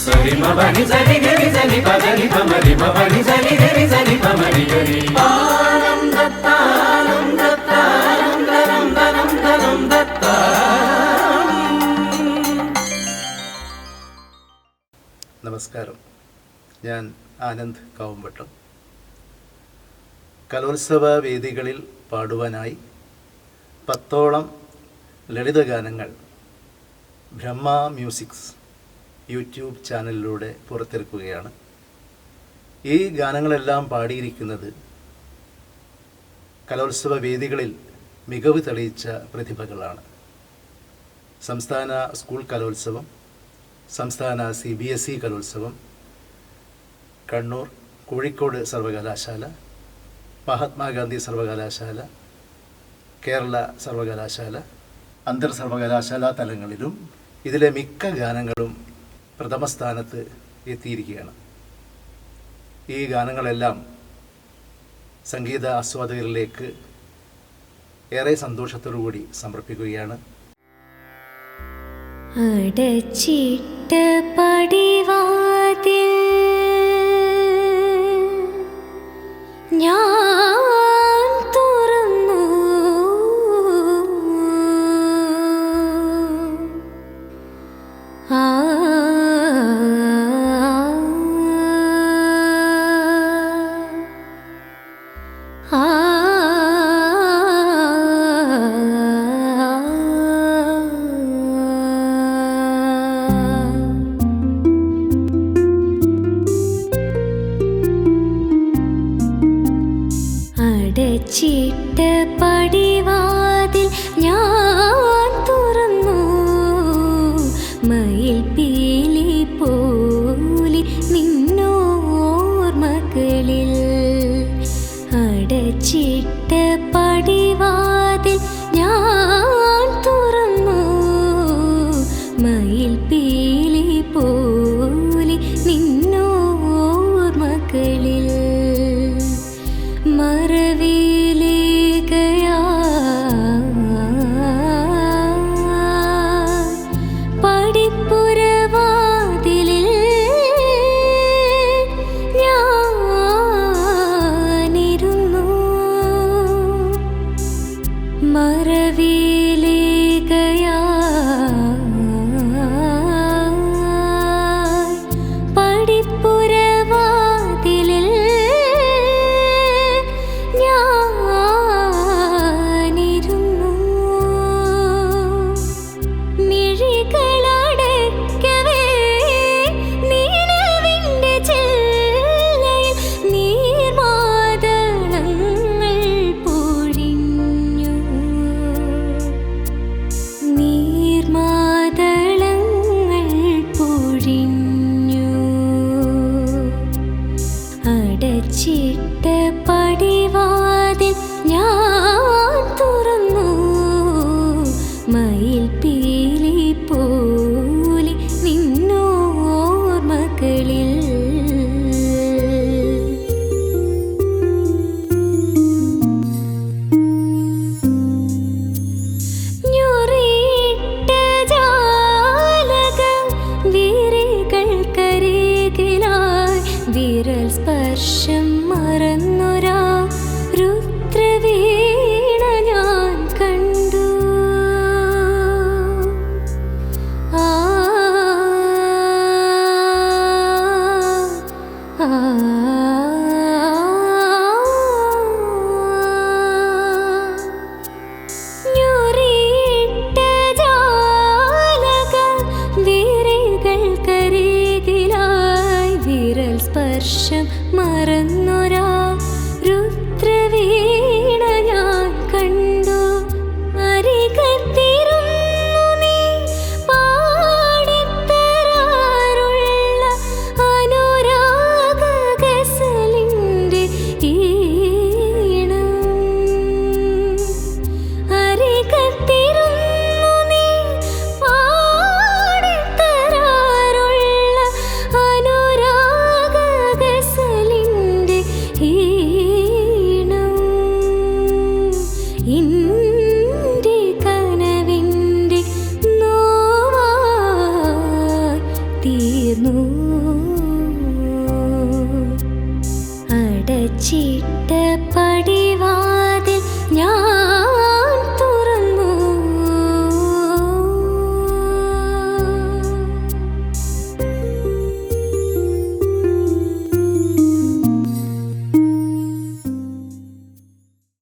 సరి మని సరి గరి సని పదని పమరి మని సరి గరి సని పమరి గరి ఆనం దత్తానం దత్తానం దరం దరం దరం దత్తా നമസ്കാരം ഞാൻ ആനന്ദ് കാവുമ്പട്ടം കലോത്സവ വേദികളിൽ പാടുവാനായി പത്തോളം ലളിതഗാനങ്ങൾ ബ്രഹ്മ മ്യൂസിക്സ് യൂട്യൂബ് ചാനലിലൂടെ പുറത്തിറക്കുകയാണ്. ഈ ഗാനങ്ങളെല്ലാം പാടിയിരിക്കുന്നത് കലോത്സവ വേദികളിൽ മികവ് തെളിയിച്ച പ്രതിഭകളാണ്. സംസ്ഥാന സ്കൂൾ കലോത്സവം സംസ്ഥാന സി ബി എസ് ഇ കലോത്സവം കണ്ണൂർ കോഴിക്കോട് സർവകലാശാല മഹാത്മാഗാന്ധി സർവകലാശാല കേരള സർവകലാശാല അന്തർ സർവകലാശാല തലങ്ങളിലും ഇതിലെ മിക്ക ഗാനങ്ങളും പ്രഥമ സ്ഥാനത്ത് എത്തിയിരിക്കുകയാണ്. ഈ ഗാനങ്ങളെല്ലാം സംഗീത ആസ്വാദകരിലേക്ക് ഏറെ സന്തോഷത്തോടുകൂടി സമർപ്പിക്കുകയാണ്. ഞാൻ അടച്ചിട്ട പടിവാതിൽ ഞാൻ the സ്പർശം മറന്നൊരാ അടച്ചിട്ട പടി